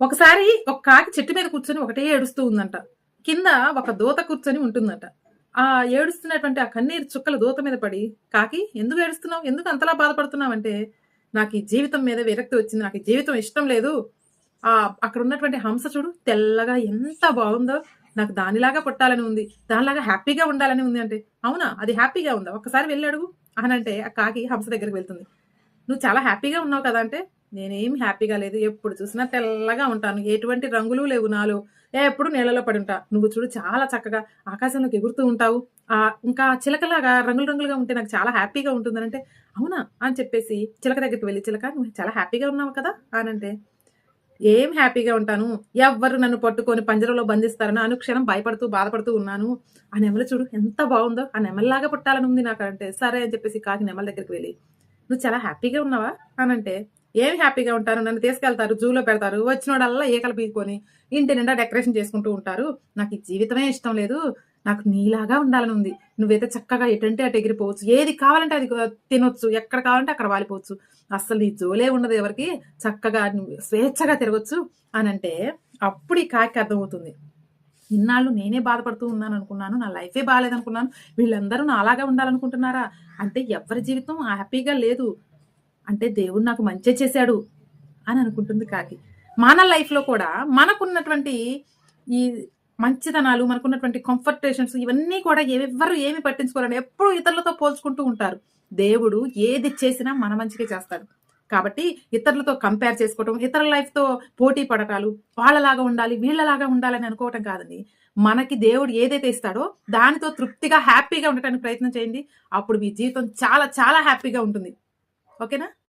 ఒకసారి ఒక కాకి చెట్టు మీద కూర్చొని ఒకటే ఏడుస్తూ ఉందంట. కింద ఒక దూత కూర్చొని ఉంటుందంట. ఆ ఏడుస్తున్నటువంటి ఆ కన్నీరు చుక్కల దూత మీద పడి కాకి ఎందుకు ఏడుస్తున్నావు? ఎందుకు అంతలా బాధపడుతున్నావు అంటే నాకు ఈ జీవితం మీద విరక్తి వచ్చింది. నాకు ఈ జీవితం ఇష్టం లేదు. ఆ అక్కడ ఉన్నటువంటి హంస చూడు తెల్లగా ఎంత బాగుందో నాకు దానిలాగా పుట్టాలని ఉంది. దానిలాగా హ్యాపీగా ఉండాలని ఉంది అంటే అవునా? అది హ్యాపీగా ఉందా? ఒక్కసారి వెళ్ళి అడుగు. అని అంటే ఆ కాకి హంస దగ్గరికి వెళ్తుంది. నువ్వు చాలా హ్యాపీగా ఉన్నావు కదా అంటే నేనేం హ్యాపీగా లేదు. ఎప్పుడు చూసినా తెల్లగా ఉంటాను ఎటువంటి రంగులు లేవు నాలో. ఎప్పుడు నీళ్ళలో పడి ఉంటా. నువ్వు చూడు చాలా చక్కగా ఆకాశంలోకి ఎగురుతూ ఉంటావు. ఆ ఇంకా చిలకలాగా రంగులు రంగులుగా ఉంటే నాకు చాలా హ్యాపీగా ఉంటుంది. అంటే అవునా అని చెప్పేసి చిలక దగ్గరికి వెళ్ళి చిలక నువ్వు చాలా హ్యాపీగా ఉన్నావు కదా? అని అంటే ఏం హ్యాపీగా ఉంటాను? ఎవ్వరు నన్ను పట్టుకొని పంజరంలో బంధిస్తారని అనుక్షణం భయపడుతూ బాధపడుతూ ఉన్నాను. ఆ నెమలి చూడు ఎంత బాగుందో. ఆ నెమల్లాగా పుట్టాలని ఉంది నాకు. అంటే సరే అని చెప్పేసి కాకి నెమల దగ్గరికి వెళ్ళి నువ్వు చాలా హ్యాపీగా ఉన్నావా? అని ఏమి హ్యాపీగా ఉంటారు? నన్ను తీసుకెళ్తారు జూలో పెడతారు వచ్చినోడల్లా ఏకలు పీక్కొని ఇంటి నిండా డెకరేషన్ చేసుకుంటూ ఉంటారు. నాకు ఈ జీవితమే ఇష్టం లేదు. నాకు నీలాగా ఉండాలని ఉంది. నువ్వైతే చక్కగా ఎటంటే అటు ఎగిరిపోవచ్చు. ఏది కావాలంటే అది తినొచ్చు. ఎక్కడ కావాలంటే అక్కడ వాలిపోవచ్చు. అస్సలు నీ జోలే ఉండదు ఎవరికి. చక్కగా నువ్వు స్వేచ్ఛగా తిరగచ్చు అని అంటే అప్పుడు ఈ కాకి అర్థమవుతుంది. ఇన్నాళ్ళు నేనే బాధపడుతూ ఉన్నాను అనుకున్నాను నా లైఫే బాగాలేదనుకున్నాను వీళ్ళందరూ నా అలాగే ఉండాలనుకుంటున్నారా? అంటే ఎవరి జీవితం హ్యాపీగా లేదు. అంటే దేవుడు నాకు మంచి చేశాడు అని అనుకుంటుంది కాకి. మన లైఫ్లో కూడా మనకున్నటువంటి ఈ మంచితనాలు మనకున్నటువంటి కంఫర్టేషన్స్ ఇవన్నీ కూడా ఎవరు ఏమి పట్టించుకోవాలని ఎప్పుడు ఇతరులతో పోల్చుకుంటూ ఉంటారు. దేవుడు ఏది చేసినా మన మంచిగా చేస్తాడు. కాబట్టి ఇతరులతో కంపేర్ చేసుకోవటం ఇతరుల లైఫ్తో పోటీ పడటాలు వాళ్ళలాగా ఉండాలి వీళ్ళలాగా ఉండాలని అనుకోవటం కాదండి. మనకి దేవుడు ఏదైతే ఇస్తాడో దానితో తృప్తిగా హ్యాపీగా ఉండటానికి ప్రయత్నం చేయండి. అప్పుడు మీ జీవితం చాలా చాలా హ్యాపీగా ఉంటుంది. ఓకేనా?